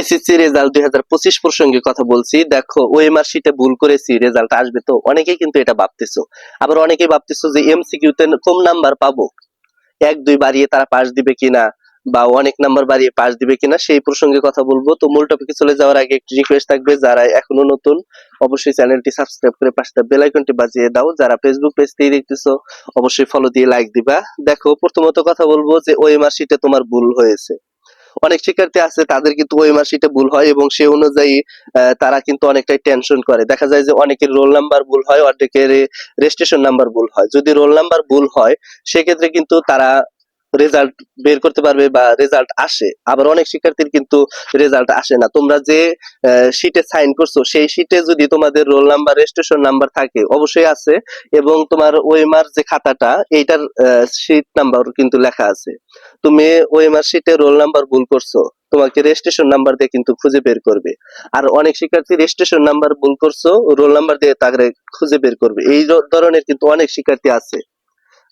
SSC result দুই হাজার পঁচিশ প্রসঙ্গে কথা বলছি। দেখো ওএমআর শিটে ভুল করেছি, রেজাল্ট আসবে তো অনেকেই কিন্তু এটা ভাবতেছো। আবার অনেকেই ভাবতেছো যে এমসিকিউ তে কম নাম্বার পাবো। এক, দুই বাড়িয়ে তারা পাস দিবে কিনা বা অনেক নাম্বার বাড়িয়ে পাশ দিবে কিনা সেই প্রসঙ্গে কথা বলব। তো মূল টপিকে চলে যাওয়ার আগে একটি রিকোয়েস্ট থাকবে, যারা এখনও নতুন, অবশ্যই চ্যানেলটি সাবস্ক্রাইব করে পাশে বেল আইকনটি বাজিয়ে দাও। যারা ফেসবুক পেজ থেকে দেখতেছো, অবশ্যই ফলো দিয়ে লাইক দিবা। দেখো, প্রথমত কথা বলব যে ওএমআর শিটে তোমার ভুল হয়েছে। অনেক শিক্ষার্থী আছে, তাদের কিন্তু ওই মার্কশিটে ভুল হয় এবং সে অনুযায়ী তারা কিন্তু অনেকটাই টেনশন করে। দেখা যায় যে অনেকের রোল নাম্বার ভুল হয়, অনেকের রেজিস্ট্রেশন নাম্বার ভুল হয়। যদি রোল নাম্বার ভুল হয়, সেক্ষেত্রে কিন্তু তারা রেজাল্ট বের করতে পারবে বা রেজাল্ট আসে। আবার অনেক শিক্ষার্থীর কিন্তু রেজাল্ট আসে না। তোমরা যে শিটে সাইন করছ, সেই শিটে যদি তোমাদের রোল নাম্বার রেজিস্ট্রেশন নাম্বার থাকে, অবশ্যই আছে। এবং তোমার ওএমআর যে খাতাটা, এইটার শিট নাম্বার কিন্তু লেখা আছে। তুমি ওএমআর শিটে রোল নাম্বার ভুল করছ, তোমাকে রেজিস্ট্রেশন নাম্বার দিয়ে কিন্তু খুঁজে বের করবে। আর অনেক শিক্ষার্থী রেজিস্ট্রেশন নাম্বার ভুল করছ রোল নাম্বার দিয়ে তাকে খুঁজে বের করবে। এই ধরনের কিন্তু অনেক শিক্ষার্থী আছে।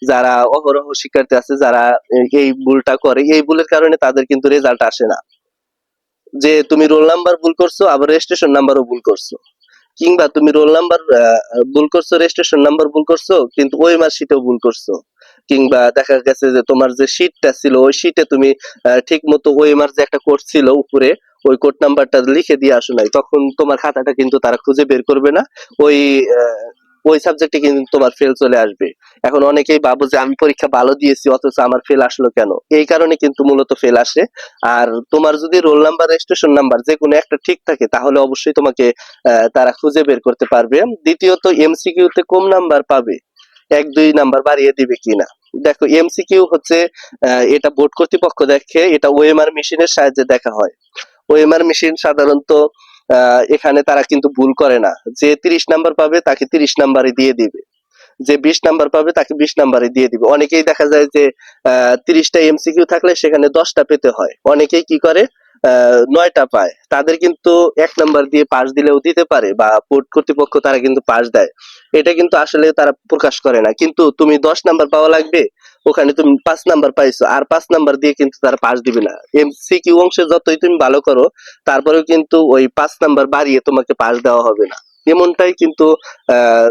যারা অহরহ শিক্ষার্থী আছে, যারা এই- ভুলটা করে, এই ভুলের কারণে তাদের কিন্তু রেজাল্ট আসে না। যে তুমি রোল নাম্বার ভুল করছ, আবার রেজিস্ট্রেশন নাম্বারও ভুল করছ। কিংবা তুমি রোল নাম্বার ভুল করছ রেজিস্ট্রেশন নাম্বার ভুল করছ, কিন্তু ওই মার্কশিটেও ভুল করছ। কিংবা দেখা গেছে যে তোমার যে শিটটা ছিল, ওই শিটে তুমি ঠিক মতো ওই ওএমআর যে একটা কোড ছিল উপরে, ওই কোড নাম্বারটা লিখে দিয়ে আসো নাই, তখন তোমার খাতাটা কিন্তু তারা খুঁজে বের করবে না। ওই ওই সাবজেক্টে কিন্তু তোমার ফেল চলে আসবে। এখন অনেকেই ভাবো যে আমি পরীক্ষা ভালো দিয়েছি, অথচ আমার ফেল আসলো কেন? এই কারণে কিন্তু মূলত ফেল আসে। আর তোমার যদি রোল নাম্বার রেজিস্ট্রেশন নাম্বার যে কোনো একটা ঠিক থাকে, তাহলে অবশ্যই তোমাকে তারা খুঁজে বের করতে পারবে। দ্বিতীয়ত এমসিকিউ তে কম নাম্বার পাবে? এক, দুই নাম্বার বাড়িয়ে দিবে কিনা? দেখো এমসিকিউ হচ্ছে এটা বোর্ড কর্তৃপক্ষ দেখে, এটা ওএমআর মেশিনের সাহায্যে দেখা হয়। ওএমআর মেশিন সাধারণত এখানে তারা কিন্তু ভুল করে না। যে তিরিশ নাম্বার পাবে, তাকে তিরিশ নাম্বারই দিয়ে দিবে। যে বিশ নাম্বার পাবে, তাকে বিশ নাম্বারই দিয়ে দিবে। অনেকেই দেখা যায় যে, আহ, তিরিশটা এমসিকিউ থাকলে সেখানে দশটা পেতে হয়। অনেকেই কি করে? নয়টা পায়। তাদের কিন্তু এক নাম্বার দিয়ে পাস দিলেও দিতে পারে বা বোর্ড কর্তৃপক্ষ তারা কিন্তু পাস দেয়। এটা কিন্তু আসলে তারা প্রকাশ করে না। কিন্তু তুমি দশ নাম্বার পাওয়া লাগবে, ওখানে তুমি পাঁচ নাম্বার পাইছো। আর পাঁচ নাম্বার দিয়ে কিন্তু তারা পাশ দিবে না। এমসিকিউ অংশে যতই তুমি ভালো করো, তারপরেও কিন্তু ওই পাঁচ নাম্বার বাড়িয়ে তোমাকে পাশ দেওয়া হবে না। এমনটাই কিন্তু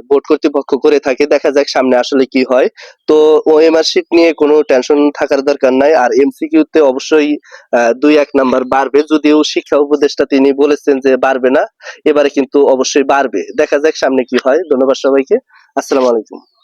বোর্ড কর্তৃপক্ষ করে থাকে। দেখা যাক সামনে আসলে কি হয়। তো ওএমআর শিট নিয়ে কোনো টেনশন থাকার দরকার নাই। আর এমসিকিউ তে অবশ্যই দুই এক নাম্বার বাড়বে। যদিও শিক্ষা উপদেষ্টা তিনি বলেছেন যে বাড়বে না। এবারে কিন্তু অবশ্যই বাড়বে। দেখা যাক সামনে কি হয়। ধন্যবাদ সবাইকে। আসসালামু আলাইকুম।